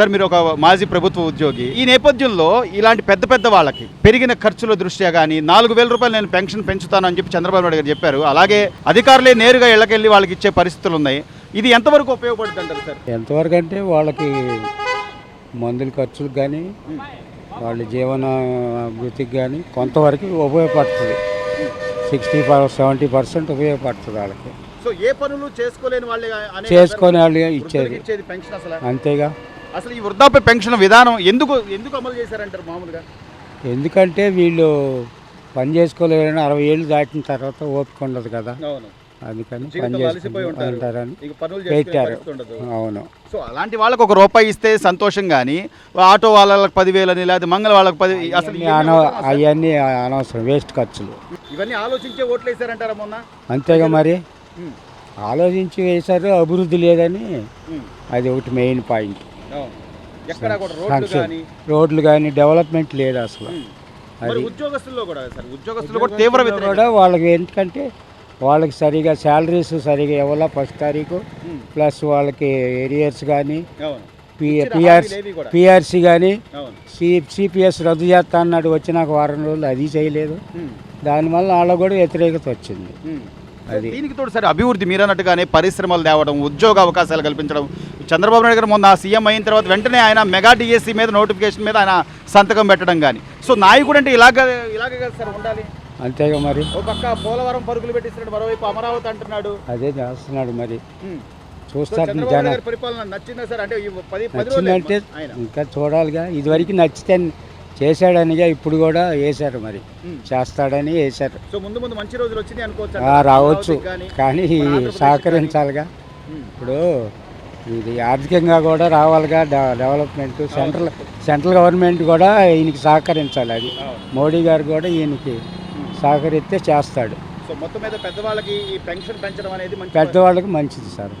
Sir మీరు ఒక మాజీ ప్రభుత్వ ఉద్యోగి. ఈ నేపథ్యంలో ఇలాంటి పెద్ద పెద్ద వాళ్ళకి పెరిగిన ఖర్చుల దృష్ట్యా కానీ నాలుగు వేల రూపాయలు నేను పెన్షన్ పెంచుతానని చెప్పి చంద్రబాబు నాయుడు గారు చెప్పారు. అలాగే అధికారులే నేరుగా ఇళ్ళకెళ్ళి వాళ్ళకి ఇచ్చే పరిస్థితులు ఉన్నాయి. ఇది ఎంతవరకు ఉపయోగపడుతుంది అంటారు సార్? ఎంతవరకు అంటే వాళ్ళకి మందుల ఖర్చులకు కానీ వాళ్ళ జీవన అభివృద్ధికి కానీ కొంతవరకు ఉపయోగపడుతుంది. సిక్స్టీ సెవెంటీ పర్సెంట్ ఉపయోగపడుతుంది వాళ్ళకి. సో ఏ పనులు చేసుకోలేని వాళ్ళే చేసుకొని వాళ్ళు ఇచ్చేది. అంతేగా. అసలు ఈ వృద్ధాప్య పెన్షన్ విధానం ఎందుకు ఎందుకు అమలు చేశారంటారు మామూలుగా? ఎందుకంటే వీళ్ళు పని చేసుకోలేరని అరవై ఏళ్ళు దాటిన తర్వాత ఓపిక ఉండదు కదా. అవును. అందుకని పని చేసుకుంటారని పెట్టారు. అవును. సో అలాంటి వాళ్ళకి ఒక రూపాయి ఇస్తే సంతోషం కానీ ఆటో వాళ్ళకి పదివేలు అని లేదా మంగళ వాళ్ళకి పది అసలు? అవన్నీ అనవసరం వేస్ట్ ఖర్చులు. ఇవన్నీ ఆలోచించే ఓట్లు వేసారంటారా మొన్న? అంతేగా మరి. ఆలోచించి వేశారు అభివృద్ధి లేదని అది ఒకటి మెయిన్ పాయింట్. ఎక్కడ కూడా రోడ్లు కానీ రోడ్లు కానీ డెవలప్మెంట్ లేదు అసలు. మరి అది ఉద్యోగస్తుల్లో కూడా సార్ ఉద్యోగస్తులు కూడా తీవ్ర కూడా వాళ్ళకి ఎందుకంటే వాళ్ళకి సరిగా శాలరీస్ సరిగా ఇవ్వాల ఫస్ట్ తారీఖు. ప్లస్ వాళ్ళకి ఏరియర్స్ కానీ పిఆర్సి కానీ సి సిపిఎస్ రద్దు చేస్తా అన్నాడు వచ్చినాక వారం రోజులు అది చేయలేదు. ఉమ్, దానివల్ల వాళ్ళకు కూడా వ్యతిరేకత వచ్చింది. అది. దీనికి తోడు సరే అభివృద్ధి మీరు అన్నట్టుగానే పరిశ్రమలు తేవడం ఉద్యోగ అవకాశాలు కల్పించడం చంద్రబాబు నాయుడు గారు మొన్న సీఎం అయిన తర్వాత వెంటనే ఆయన మెగా డిఎస్సి మీద నోటిఫికేషన్ మీద ఆయన సంతకం పెట్టడం కానీ సో నాయకుడు అంటే ఇలాగ ఇలాగే కదా సార్ ఉండాలి? అంతేగా మరి. పక్క పోలవరం పరుగులు పెట్టిస్తున్నాడు మరోవైపు అమరావతి అంటున్నాడు. అదే చేస్తున్నాడు మరి. చూస్తారు నచ్చిందంటే ఇంకా చూడాలిగా. ఇదివరకు నచ్చితే చేశాడనిగా ఇప్పుడు కూడా వేశారు మరి. చేస్తాడని వేశారు. సో ముందు ముందు మంచి రోజులు వచ్చినాయి అనుకోవచ్చు రావచ్చు. కానీ, సహకరించాలిగా. ఇప్పుడు ఇది ఆర్థికంగా కూడా రావాలిగా డెవలప్మెంట్ సెంట్రల్ సెంట్రల్ గవర్నమెంట్ కూడా ఈయనకి సహకరించాలి అది. మోడీ గారు కూడా ఈయనకి సహకరిస్తే చేస్తాడు. సో మొత్తం మీద పెద్దవాళ్ళకి ఈ పెన్షన్ పెంచడం అనేది పెద్దవాళ్ళకి మంచిది సార్.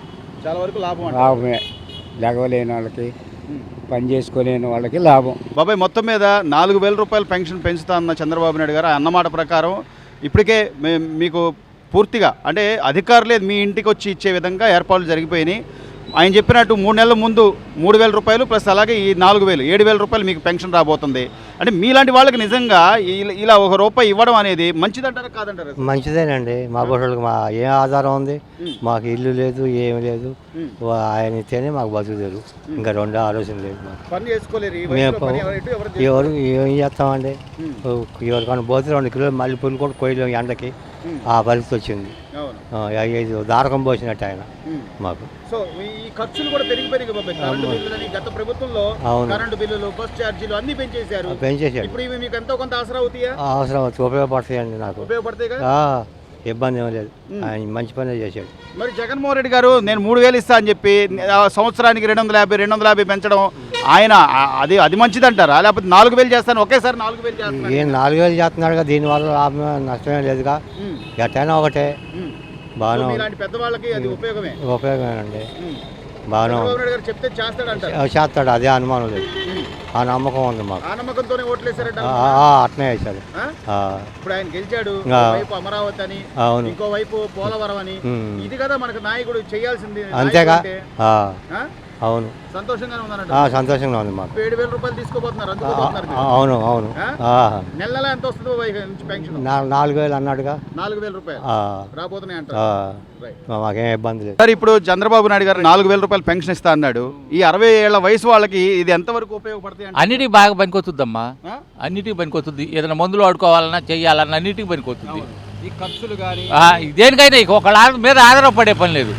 చాలా వరకు లాభం. లాభమే. లెగవలేని వాళ్ళకి. పని చేసుకోలేని వాళ్ళకి లాభం. బాబాయ్ మొత్తం మీద నాలుగు వేల రూపాయలు పెన్షన్ పెంచుతా అన్న చంద్రబాబు నాయుడు గారు అన్నమాట ప్రకారం ఇప్పటికే మీకు పూర్తిగా అంటే అధికారులే మీ ఇంటికి వచ్చి ఇచ్చే విధంగా ఏర్పాట్లు జరిగిపోయినాయి. ఆయన చెప్పినట్టు మూడు నెలల ముందు మూడు వేల రూపాయలు ప్లస్ అలాగే ఈ నాలుగు వేలు ఏడు వేల రూపాయలు మీకు పెన్షన్ రాబోతుంది. అంటే మీలాంటి వాళ్ళకి నిజంగా ఇలా- ఒక రూపాయి ఇవ్వడం అనేది మంచిదంటారా కాదంటారా మంచిదేనండి. మా బొట్టలకు మా ఏం ఆధారం ఉంది. మాకు ఇల్లు లేదు ఏమి లేదు. ఆయన ఇస్తేనే మాకు బతుకుతారు ఇంకా రెండో ఆలోచన లేదు మేము ఎవరు ఏం చేస్తామండి. ఎవరికైనా పోతే రెండు కిలోలు మళ్ళీ పుల్లు కూడా కొయ్యలేము ఎండకి. ఆ పరిస్థితి వచ్చింది. ఐదు దారకం పోసినట్టు ఆయన. మాకు. సో ఈ ఖర్చులు కూడా పెరిగిపోయినాయి బాబాయ్ కరెంటు బిల్లులని గత ప్రభుత్వంలో. కరెంటు బిల్లులు బస్ ఛార్జీలు అన్ని పెంచేశారు. పెంచేసాడు ఇప్పుడు ఇవి మీకు ఎంతో కొంత అవసరం అవుతాయా? అవసరం వచ్చి ఉపయోగపడతాయండి నాకు. ఉపయోగపడతాయి కదా? ఇబ్బంది ఏం లేదు. ఆయన మంచి పనే చేశాడు. మరి జగన్మోహన్ రెడ్డి గారు నేను మూడు వేలు ఇస్తా అని చెప్పి సంవత్సరానికి రెండు వందల యాభై రెండు వందల యాభై పెంచడం ఆయన అది అది మంచిది అంటారా లేకపోతే నాలుగు వేలు చేస్తాను ఒకేసారి నాలుగు వేలు చేస్తాను నాలుగు వేలు చేస్తున్నాడుగా దీనివల్ల లాభం నష్టమే లేదుగా. ఎట్టైనా ఒకటే. బాగానే ఉంది. ఇలాంటి పెద్దవాళ్ళకి అది ఉపయోగమే. ఉపయోగమేనండి. బాగానే గారు చెప్తే చేస్తాడు అదే అనుమానం లేదు. ఆ నమ్మకం ఉంది మాకు. ఆ నమ్మకంతోనే ఆ, అట్నే? ఆ, ఇప్పుడు ఆయన గెలిచాడు. వైపు అమరావతి అని ఇంకో వైపు పోలవరం అని. ఇది కదా మనకు నాయకుడు చేయాల్సింది. అంతేగా? అవును. సంతోషంగానే ఉందన్నట్టు? ఆ, సంతోషంగా ఉంది మాకు. ఏడు వేల రూపాయలు తీసుకోబోతున్నారు అందుకోబోతున్నారు అవును అవును. ఆ? ఆ, నెల నెల ఎంత వస్తుందో నుంచి పెన్షన్? నా- నాలుగు వేలు అన్నాడుగా. నాలుగు వేల రూపాయలు. ఆ, రాబోతున్నాయి అంటారు. ఆ, రైట్. మాకేం ఇబ్బంది లేదు. సార్ ఇప్పుడు చంద్రబాబు నాయుడు గారు నాలుగు వేల రూపాయలు పెన్షన్ ఇస్తా అన్నాడు. ఈ అరవై ఏళ్ళ వయసు వాళ్ళకి ఇది ఎంతవరకు ఉపయోగపడతాయి అంటే అన్నిటికి బాగా పనికొస్తుందమ్మా. ఆ? అన్నిటికి పనికొస్తుంది. ఏదైనా మందులు వాడుకోవాలన్నా చెయ్యాలన్నా అన్నిటికి పనికొస్తుంది. ఈ ఖర్చులు కానీ ఆ, దేనికైనా ఇక ఒకళ్ళ మీద ఆధారపడే పని లేదు.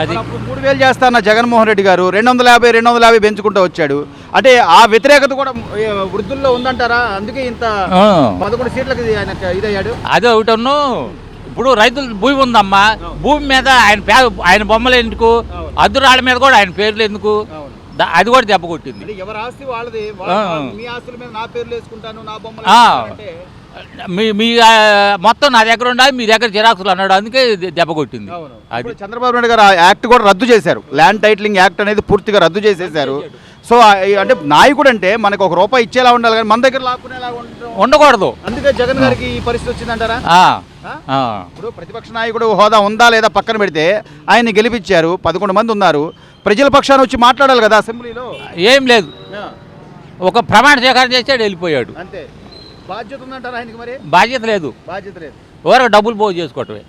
అది అప్పుడు మూడు వేలు చేస్తా అన్న జగన్మోహన్ రెడ్డి గారు రెండు వందల యాభై రెండు వందల యాభై పెంచుకుంటూ వచ్చాడు. అంటే ఆ వ్యతిరేకత కూడా వృద్ధుల్లో ఉందంటారా? అందుకే ఇంత పదకొండు సీట్లకి ఇది ఆయన ఇదయ్యాడు. అదే ఒకటను ఇప్పుడు రైతుల భూమి ఉందమ్మా. భూమి మీద ఆయన పే ఆయన బొమ్మలు ఎందుకు? అద్దురాళ్ళ మీద కూడా ఆయన పేర్లు ఎందుకు? అది కూడా దెబ్బ కొట్టింది. ఎవరి ఆస్తి వాళ్ళది. మీ ఆస్తుల మీద నా పేర్లు వేసుకుంటాను నా బొమ్మలు మీ మీ మొత్తం నా దగ్గర ఉండాలి మీ దగ్గర జిరాక్సులు అన్నాడు. అందుకే దెబ్బ కొట్టింది. అది. చంద్రబాబు నాయుడు గారు ఆ యాక్ట్ కూడా రద్దు చేశారు. ల్యాండ్ టైటిలింగ్ యాక్ట్ అనేది పూర్తిగా రద్దు చేసేశారు. సో అంటే నాయకుడు అంటే మనకు ఒక రూపాయి ఇచ్చేలా ఉండాలి కానీ మన దగ్గర లాక్కునేలా ఉండకూడదు. అందుకే జగన్ గారికి ఈ పరిస్థితి వచ్చిందంటారా. ఇప్పుడు ప్రతిపక్ష నాయకుడు హోదా ఉందా లేదా పక్కన పెడితే ఆయన్ని గెలిపించారు. పదకొండు మంది ఉన్నారు. ప్రజల పక్షాన వచ్చి మాట్లాడాలి కదా అసెంబ్లీలో? ఏం లేదు. ఒక ప్రమాణ స్వీకారం చేసాడు వెళ్ళిపోయాడు. అంతే. బాధ్యత ఉందంటారా ఆయనకి మరి? బాధ్యత లేదు. బాధ్యత లేదు. ఎవరికి డబ్బులు పోగు చేసుకోవటమే.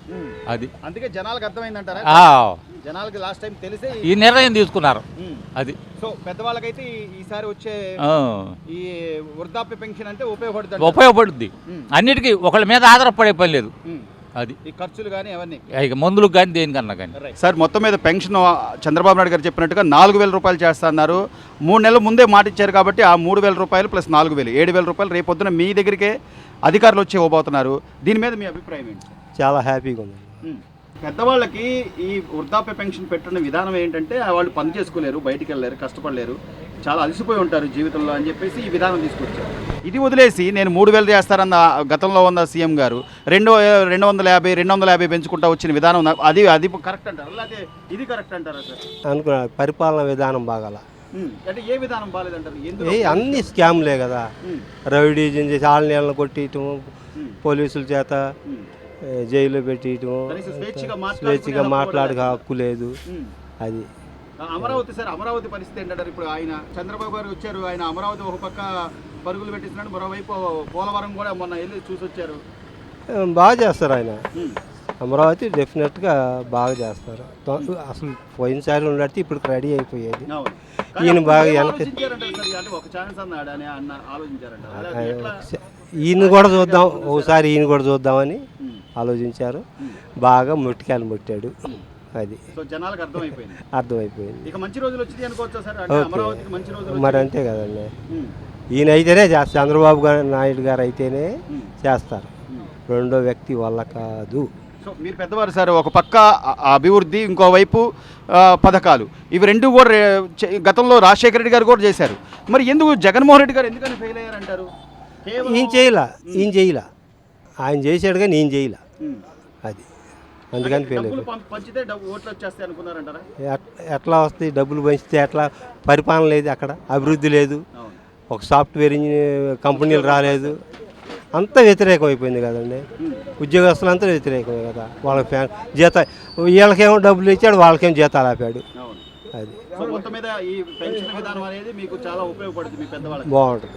అది. అందుకే జనాలకు అర్థమైందంటారా? ఆ, జనాలకి లాస్ట్ టైం తెలిసే ఈ నిర్ణయం తీసుకున్నారు. అది. సో పెద్దవాళ్ళకైతే ఈసారి వచ్చే ఈ వృద్ధాప్య పెన్షన్ అంటే ఉపయోగపడుతుంది? ఉపయోగపడుద్ది. ఉమ్. అన్నిటికీ ఒకళ్ళ మీద ఆధారపడే పని లేదు. అది. ఈ ఖర్చులు కానీ అవన్నీ. ఇక మందులకు కానీ దేనికన్నా కానీ. సార్ మొత్తం మీద పెన్షన్ చంద్రబాబు నాయుడు గారు చెప్పినట్టుగా నాలుగు వేల రూపాయలు చేస్తా అన్నారు మూడు నెలల ముందే మాట ఇచ్చారు కాబట్టి ఆ మూడు వేల రూపాయలు ప్లస్ నాలుగు వేలు ఏడు వేల రూపాయలు రేపు పొద్దున మీ దగ్గరికే అధికారులు వచ్చి ఇవ్వబోతున్నారు. దీని మీద మీ అభిప్రాయం ఏంటి? చాలా హ్యాపీగా ఉంది. పెద్దవాళ్ళకి ఈ వృద్ధాప్య పెన్షన్ పెట్టిన విధానం ఏంటంటే ఆ వాళ్ళు పని చేసుకోలేరు బయటికి వెళ్ళలేరు కష్టపడలేరు. చాలా అలసిపోయి ఉంటారు జీవితంలో అని చెప్పేసి ఈ విధానం తీసుకొచ్చారు. ఇది వదిలేసి నేను మూడు వేలు చేస్తారన్న గతంలో ఉన్న సీఎం గారు రెండు రెండు వందల యాభై రెండు వందల యాభై పెంచుకుంటా వచ్చిన విధానం అది అది కరెక్ట్ అంటారా? లేకపోతే ఇది కరెక్ట్ అంటారా సార్? అనుకున్నా పరిపాలన విధానం బాగాల. అంటే ఏ విధానం బాగాలేదంటారు? ఏ అన్ని స్కామ్లే కదా. రౌడీజన్ చేసి ఆళ్ళ కొట్టియటం ఉమ్. పోలీసుల చేత జైల్లో పెట్టియటం స్వేచ్ఛగా స్వేచ్ఛగా హక్కు లేదు. అది. అమరావతి సార్ అమరావతి పరిస్థితి ఏంటంటారు? ఇప్పుడు ఆయన చంద్రబాబు గారు వచ్చారు ఆయన అమరావతి ఒక పక్క పరుగులు పెట్టిస్తున్నాడు మరోవైపు పోలవరం కూడా మొన్న వెళ్ళి చూసి వచ్చారు బాగా చేస్తారు ఆయన. అమరావతి డెఫినెట్గా బాగా చేస్తారు. అసలు పోయినసారి ఉన్నట్టు ఇప్పుడు రెడీ అయిపోయేది. ఈయన బాగా వెనక- ఈయన కూడా చూద్దాం ఒకసారి ఈయన కూడా చూద్దామని. ఆలోచించారు. బాగా ముట్టికాయలు ముట్టాడు. అది. సో జనాలకు అర్థమైపోయింది. అర్థమైపోయింది. ఇక మంచి రోజులు వచ్చింది అనుకోవచ్చా సార్? అంటే ఓకే. అమరావతికి మంచి రోజులు మరి. అంతే కదండి. ఈయన అయితేనే చేస్తారు చంద్రబాబు గారు నాయుడు గారు అయితేనే. చేస్తారు. రెండో వ్యక్తి వల్ల కాదు. సో మీరు పెద్దవారు సార్ ఒక పక్క అభివృద్ధి ఇంకోవైపు పథకాలు. ఇవి రెండు కూడా గతంలో రాజశేఖర రెడ్డి గారు కూడా చేశారు. మరి ఎందుకు జగన్మోహన్ రెడ్డి గారు ఎందుకని ఫెయిల్ అయ్యారంటారు? ఈయన చేయలా ఈయన చేయలా. ఆయన చేశాడు కానీ ఈయన చేయలా. అది. అందుకని ఫెయిల్ డబ్బులు అయిపోయింది పం- పంచితే డబ్బు ఓట్లు వచ్చేస్తాయి అనుకున్నారంటారా? ఎట్- ఎట్లా వస్తాయి డబ్బులు పంచితే ఎట్లా పరిపాలన లేదు అక్కడ అభివృద్ధి లేదు. ఒక సాఫ్ట్వేర్ ఇంజనీర్ కంపెనీలు రాలేదు. అంతా వ్యతిరేకం అయిపోయింది కదండి. ఉద్యోగస్తులు అంతా వ్యతిరేకమే కదా. వాళ్ళ ఫ్యాన్ జీత వీళ్ళకేమో డబ్బులు ఇచ్చాడు వాళ్ళకేమో జీతాలు ఆపాడు. అది. సో మొత్తం మీద ఈ పెన్షన్ విధానం అనేది మీకు చాలా ఉపయోగపడుతుంది మీ పెద్దవాళ్ళకి. బాగుంటుంది.